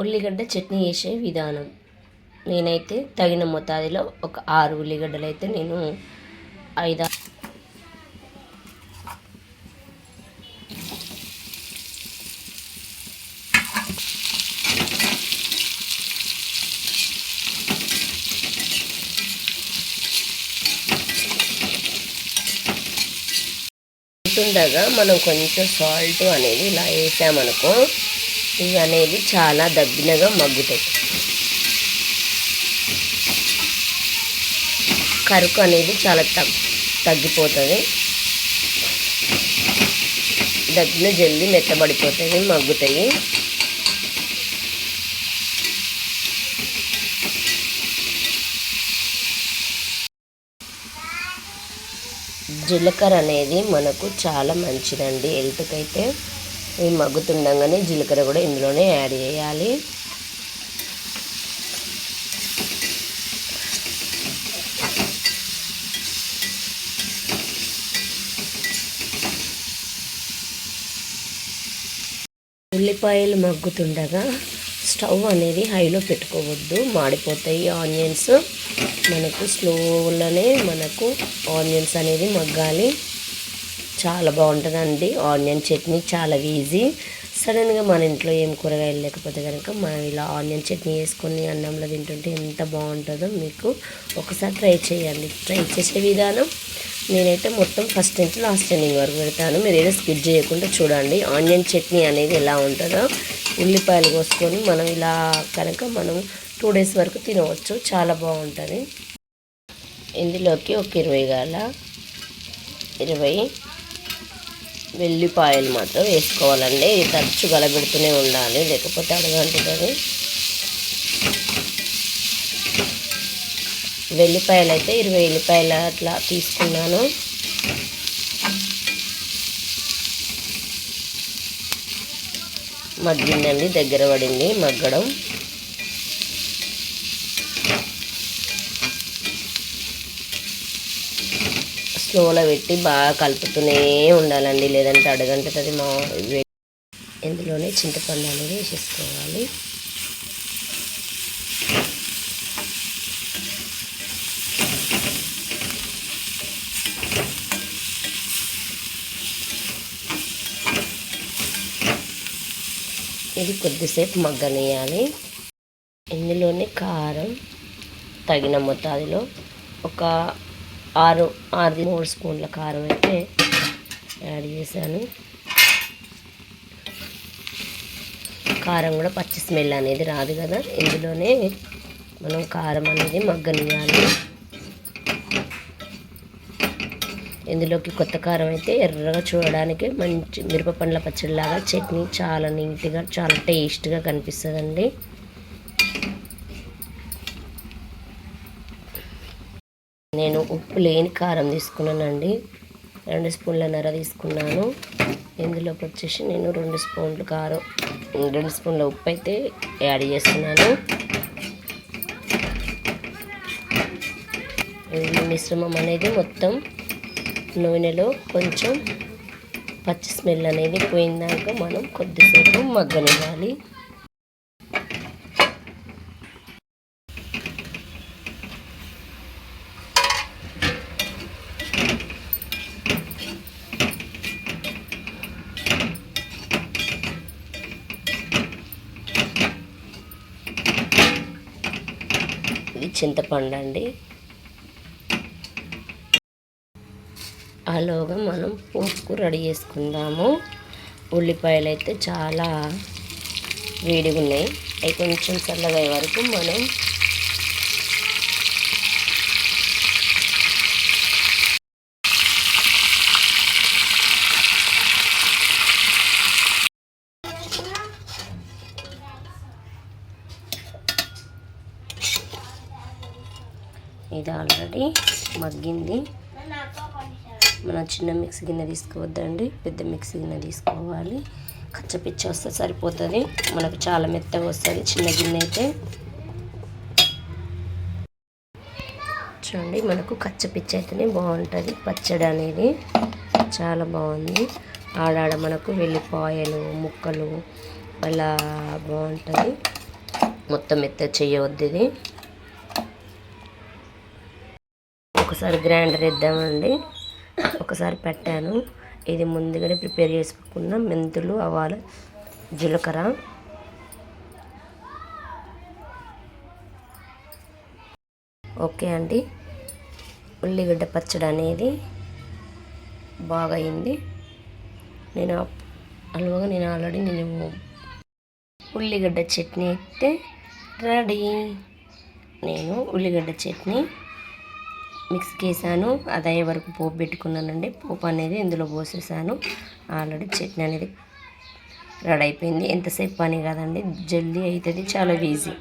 ఉల్లిగడ్డ చట్నీ చేసే విధానం. నేనైతే తగిన మోతాదులో ఒక ఆరు ఉల్లిగడ్డలు అయితే నేను ఐదు ఉండగా మనం కొంచెం సాల్ట్ అనేది ఇలా వేసామనుకో ఇవి అనేది చాలా దగ్గినగా మగ్గుతాయి. కరుకు అనేది చాలా తగ్ తగ్గిపోతుంది. దగ్గర జల్లి మెత్తబడిపోతుంది మగ్గుతాయి. జీలకర్ర అనేది మనకు చాలా మంచిదండి. హెల్త్కి అయితే ఇవి మగ్గుతుండగానే జీలకర్ర కూడా ఇందులోనే యాడ్ చేయాలి. ఉల్లిపాయలు మగ్గుతుండగా స్టవ్ అనేది హైలో పెట్టుకోవద్దు మాడిపోతాయి ఆనియన్స్. మనకు స్లోలోనే మనకు ఆనియన్స్ అనేది మగ్గాలి. చాలా బాగుంటుందండి. ఆనియన్ చట్నీ చాలా ఈజీ. సడన్గా మన ఇంట్లో ఏం కూరగాయలు లేకపోతే కనుక మనం ఇలా ఆనియన్ చట్నీ వేసుకొని అన్నంలో తింటుంటే ఎంత బాగుంటుందో మీకు ఒకసారి ట్రై చేయండి. ట్రై చేసే విధానం నేనైతే మొత్తం ఫస్ట్ నుంచి లాస్ట్ ఎండింగ్ వరకు పెడతాను. మీరు ఏదో స్కిప్ చేయకుండా చూడండి. ఆనియన్ చట్నీ అనేది ఎలా ఉంటుందో. ఉల్లిపాయలు కోసుకొని మనం ఇలా కనుక మనం టూ డేస్ వరకు తినవచ్చు. చాలా బాగుంటుంది. ఇందులోకి ఒక ఇరవై గాల ఇరవై వెల్లిపాయలు మాత్రం వేసుకోవాలండి. ఇది తరచు గలబెడుతూనే ఉండాలి. లేకపోతే అడగంటుంది వెల్లిపాయలు అయితే ఇరవై వెల్లిపాయలు అట్లా తీసుకున్నాను. మగ్గిందండి. దగ్గర పడింది మగ్గడం. స్లోలో పెట్టి బాగా కలుపుతూనే ఉండాలండి. లేదంటే అడగంటుంది మా ఇందులోనే చింతపండు అనేది వేసేసుకోవాలి. ఇది కొద్దిసేపు మగ్గనేయాలి ఇందులోనే కారం తగిన మొత్తాదిలో ఒక ఆరు ఆరు మూడు స్పూన్ల కారం అయితే యాడ్ చేశాను. కారం కూడా పచ్చి స్మెల్ అనేది రాదు కదా ఇందులోనే మనం కారం అనేది మగ్గనియాలి. ఇందులోకి కొత్త కారం అయితే ఎర్రగా చూడడానికి మంచి మిరప పండ్ల పచ్చడిలాగా చట్నీ చాలా నీట్గా చాలా టేస్ట్గా కనిపిస్తుందండి. నేను ఉప్పు లేని కారం తీసుకున్నానండి. రెండు స్పూన్ల నర తీసుకున్నాను. ఇందులోకి వచ్చేసి నేను రెండు స్పూన్లు కారం రెండు స్పూన్ల ఉప్పు అయితే యాడ్ చేస్తున్నాను. ఈ మిశ్రమం అనేది మొత్తం నూనెలో కొంచెం పచ్చి స్మెల్ అనేది పోయిందాక మనం కొద్దిసేపు మగ్గనివ్వాలి. ఇది చింతపండు అండి. ఆలోగా మనం పోపుకు రెడీ చేసుకుందాము. ఉల్లిపాయలు అయితే చాలా వేడిగా ఉన్నాయి అవి కొంచెం చల్లగా అయ్యే వరకు మనం ఇది ఆల్రెడీ మగ్గింది. మన చిన్న మిక్సీ గిన్నె తీసుకోవద్దండి. పెద్ద మిక్సీ గిన్నె తీసుకోవాలి. కచ్చపిచ్చ వస్తే సరిపోతుంది. మనకు చాలా మెత్తగా వస్తుంది. చిన్న గిన్నె అయితే. చూడండి మనకు కచ్చపిచ్చ అయితేనే బాగుంటుంది. పచ్చడి అనేది చాలా బాగుంది. ఆడాడ మనకు వెల్లిపాయలు ముక్కలు అలా బాగుంటుంది. మొత్తం మెత్త చేయవద్దు ఇది. ఒకసారి గ్రైండర్ ఇద్దామండి ఒకసారి పెట్టాను. ఇది ముందుగానే ప్రిపేర్ చేసుకున్న మెంతులు ఆవాలు జీలకర్ర. ఓకే అండి. ఉల్లిగడ్డ పచ్చడి అనేది బాగా అయింది. నేను అలవగా నేను ఆల్రెడీ నేను ఉల్లిగడ్డ చట్నీ అయితే రెడీ. నేను ఉల్లిగడ్డ చట్నీ మిక్స్కి వేసాను అది అయ్యే వరకు పోపు పెట్టుకున్నానండి. పోపు అనేది ఇందులో పోసేసాను. ఆల్రెడీ చట్నీ అనేది రెడీ అయిపోయింది. ఎంతసేపు పని కాదండి. జల్దీ అవుతుంది చాలా ఈజీ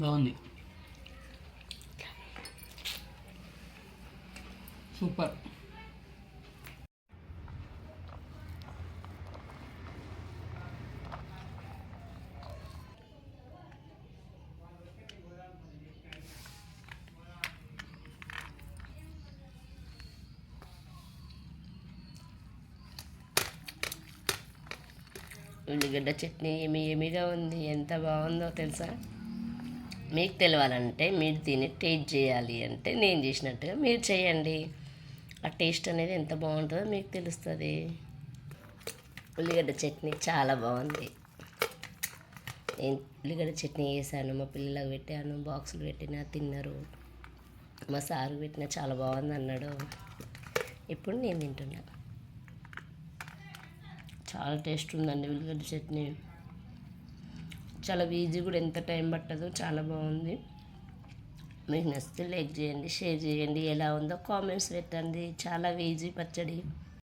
బాగుంది. సూపర్. ఉల్లిగడ్డ చట్నీ ఏమి ఏమిగా ఉంది ఎంత బాగుందో తెలుసా? మీకు తెలియాలంటే మీరు తిని టేస్ట్ చేయాలి అంటే నేను చేసినట్టుగా మీరు చేయండి. ఆ టేస్ట్ అనేది ఎంత బాగుంటుందో మీకు తెలుస్తుంది. ఉల్లిగడ్డ చట్నీ చాలా బాగుంది. నేను ఉల్లిగడ్డ చట్నీ వేసాను మా పిల్లలకు పెట్టాను బాక్సులు పెట్టిన తిన్నారు. మా సారు పెట్టిన చాలా బాగుంది అన్నాడు ఇప్పుడు నేను తింటున్నాను చాలా టేస్ట్ ఉందండి ఉల్లిగడ్డ చట్నీ. చాలా ఈజీ కూడా ఎంత టైం పట్టదు చాలా బాగుంది. మీకు నచ్చితే లైక్ చేయండి షేర్ చేయండి ఎలా ఉందో కామెంట్స్ పెట్టండి. చాలా ఈజీ పచ్చడి.